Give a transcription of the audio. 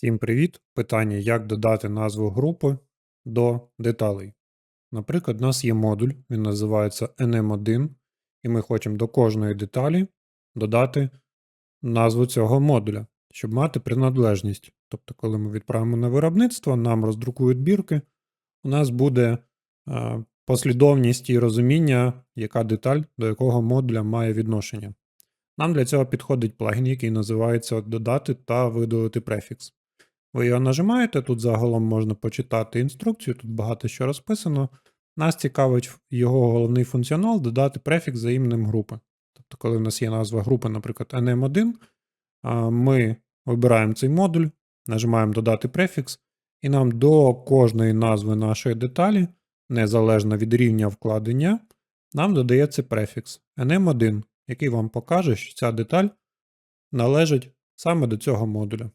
Всім привіт! Питання, як додати назву групи до деталей. Наприклад, у нас є модуль, він називається nm1, і ми хочемо до кожної деталі додати назву цього модуля, щоб мати приналежність. Тобто, коли ми відправимо на виробництво, нам роздрукують бірки, у нас буде е, послідовність і розуміння, яка деталь до якого модуля має відношення. Нам для цього підходить плагін, який називається Додати та видалити префікс. Ви його нажимаєте, тут загалом можна почитати інструкцію, тут багато що розписано. Нас цікавить його головний функціонал додати префікс за іменем групи. Тобто, коли в нас є назва групи, наприклад, nm1, ми вибираємо цей модуль, нажимаємо додати префікс, і нам до кожної назви нашої деталі, незалежно від рівня вкладення, нам додається префікс nm1, який вам покаже, що ця деталь належить саме до цього модуля.